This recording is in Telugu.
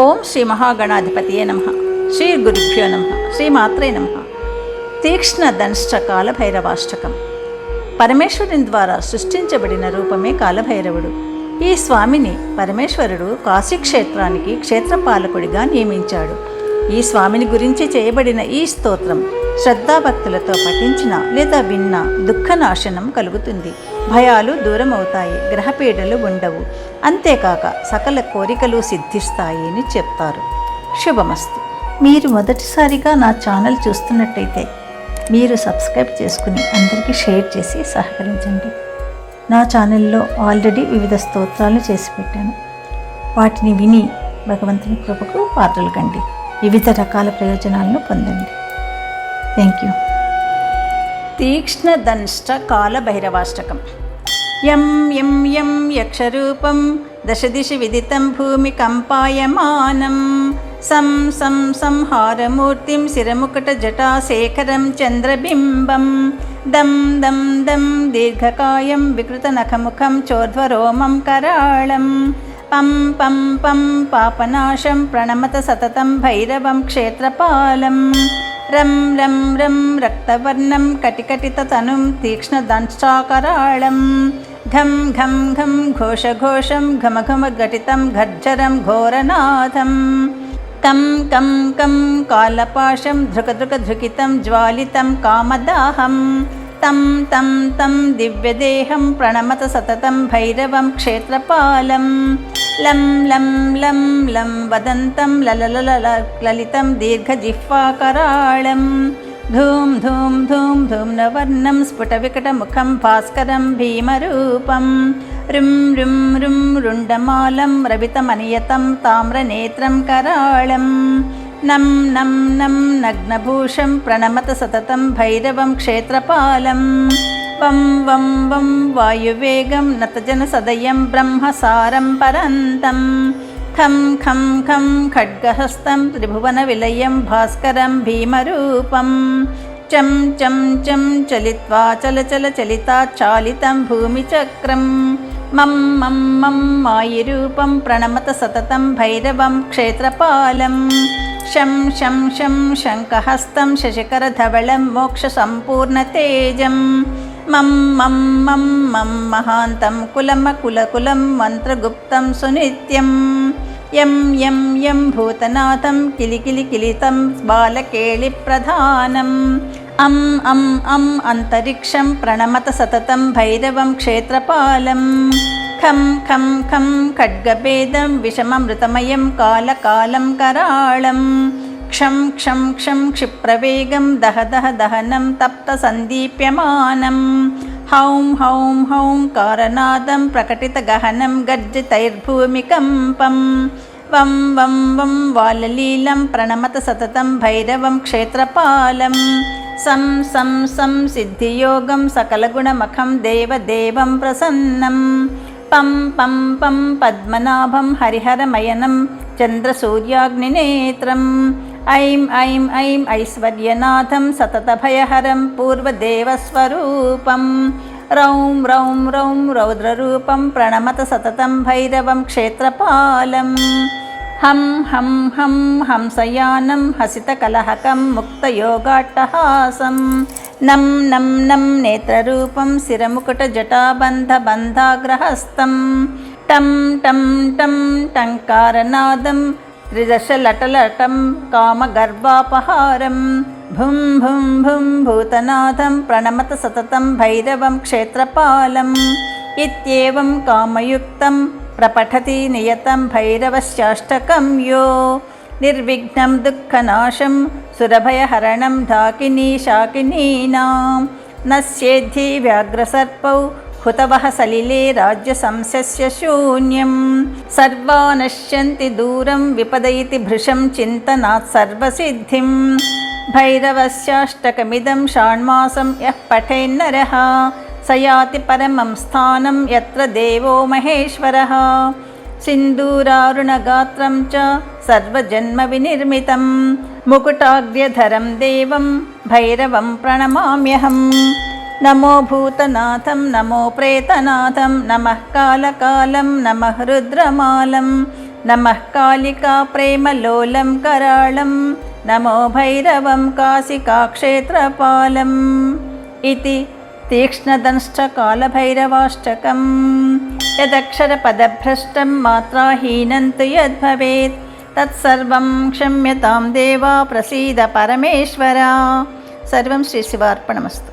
ఓం శ్రీ మహాగణాధిపతియే నమ. శ్రీ గురుభ్యో నమ. శ్రీ మాత్రే నమ. తీక్ష్ణ దంష్ట కాలభైరవాష్టకం పరమేశ్వరుని ద్వారా సృష్టించబడిన రూపమే కాలభైరవుడు. ఈ స్వామిని పరమేశ్వరుడు కాశీక్షేత్రానికి క్షేత్రపాలకుడిగా నియమించాడు. ఈ స్వామిని గురించి చేయబడిన ఈ స్తోత్రం శ్రద్ధాభక్తులతో పఠించిన లేదా విన్న దుఃఖనాశనం కలుగుతుంది. భయాలు దూరం అవుతాయి గ్రహపీడలు ఉండవు. అంతేకాక సకల కోరికలు సిద్ధిస్తాయి అని చెప్తారు. శుభమస్తు. మీరు మొదటిసారిగా నా ఛానల్ చూస్తున్నట్టయితే మీరు సబ్స్క్రైబ్ చేసుకుని అందరికీ షేర్ చేసి సహకరించండి. నా ఛానల్లో ఆల్రెడీ వివిధ స్తోత్రాలు చేసి పెట్టాను. వాటిని విని భగవంతుని కృపకు పాత్రలు కండి. వివిధ రకాల ప్రయోజనాలను పొందండి. థ్యాంక్ యూ తీక్ష్ణ దంష్ట కాల భైరవాష్టకం యం యం యం యక్షరూపం దశదిశి విదితం భూమి కంపాయమానం సం సం సంహారమూర్తిం శిరముకట జటాశేఖరం చంద్రబింబం. దం దం దం దీర్ఘకాయం వికృతనఖముఖం చోధ్వరోమం కరాళం. పం పం పం పాపనాశం ప్రణమత సతతం భైరవం క్షేత్రపాలం. రం రం రం రక్తవర్ణం కటికటితనుం తీక్ష్ణదంష్టాకరాళం ఘం ఘం ఘం ఘోషఘోషం ఘమఘమఘటితం ఘర్జరం ఘోరనాథం. కం కం కం కాలపాశం ధృకధృకధృకితం జ్వాలితం కామదాహం. తం తం తం దివ్యదేహం ప్రణమత సతతం భైరవం క్షేత్రపాలం. लं लं लं लं वदन्तं ललललललितं दीर्घजिह्वाकराळं धूं धूं धूं धूम्नवर्णं स्फुटविकटमुखं भास्करं भीमरूपं रुं रुं रुं रुण्डमालं रवितमनियतं ताम्रनेत्रं कराळम्। नं नं नं नग्नभूषं प्रणमत सततं भैरवं क्षेत्रपालम्। వం వం వం వాయువేగం నతజన సదయం బ్రహ్మసారం పరంతం ఖం ఖం ఖం ఖడ్గహస్తం త్రిభువన విలయం భాస్కరం భీమరూపం చం చం చం చలిత్వా చల చల చలితా చాలితం భూమిచక్రం మం మం మం మాయిరూపం ప్రణమత సతతం భైరవం క్షేత్రపాలం శం శం मं मं मं मं महान्तं कुलमकुलकुलं मन्त्रगुप्तं सुनित्यं। यं यं यं भूतनाथं किलिकिलिकिलितं बालकेलिप्रधानम् अं अं अम् अन्तरिक्षं प्रणमत सततं भैरवं क्षेत्रपालम् खं खं खं खड्गभेदं विषममृतमयं कालकालं कराळं ఖం ఖం ఖం ఖడ్గభేదం విషమమృతమయం కాలకాలం కరాళం క్షం క్షం క్షం క్షిప్రవేగం దహ దహ దహనం తప్త సందీప్యమానం. హౌం హౌం హౌం కారనాదం ప్రకటిత గహనం గర్జితైర్భూమికంపం వం వం వం వాలలీలం ప్రణమత సతతం భైరవం క్షేత్రపాలం. సం సం సం సిద్ధియోగం ఐం ఐం ఐం ఐశ్వర్యనాథం సతతభయహరం పూర్వదేవస్వరూపం రౌం రౌం రౌం రౌద్రరూపం ప్రణమత సతతం భైరవం క్షేత్రపాలం హం హం హం హంసయానం హసితకలహకం ముక్తయోగాట్టహాసం నం నం నం నేత్రరూపం శిరముకుటజటాబంధబంధాగ్రహస్తం టం టం టం టంకారనాదం त्रिदशलटलटं कामगर्वापहारं भुं भुं भुं भूतनाथं प्रणमत सततं भैरवं क्षेत्रपालम् इत्येवं कामयुक्तं प्रपठति नियतं भैरवशाष्टकं यो। निर्विघ्नं दुःखनाशं सुरभयहरणं धाकिनी शाकिनीनां। न स्येद्धि व्याघ्रसर्पौ हुतवः सलिले राज्यसंस्यस्य शून्यं सर्वा नश्यन्ति दूरं विपदयति भृशं चिन्तनात् सर्वसिद्धिं भैरवस्याष्टकमिदं षाण्मासं यः पठेन्नरः स याति परमं स्थानं यत्र देवो महेश्वरः। सिन्दूरारुणगात्रं च सर्वजन्मविनिर्मितं मुकुटाग्र्यधरं देवं भैरवं प्रणमाम्यहम्। नमो भूतनाथं नमो प्रेतनाथं नमः कालकालं नमः रुद्रमालं नमः कालिका प्रेमलोलं कराळं नमो भैरवं काशिकाक्षेत्रपालम् इति तीक्ष्णदंष्टकालभैरवाष्टकम् यदक्षरपदभ्रष्टं मात्राहीनं तु यद्भवेत् तत्सर्वं क्षम्यतां देवा प्रसीद परमेश्वरा सर्वं श्रीशिवार्पणमस्तु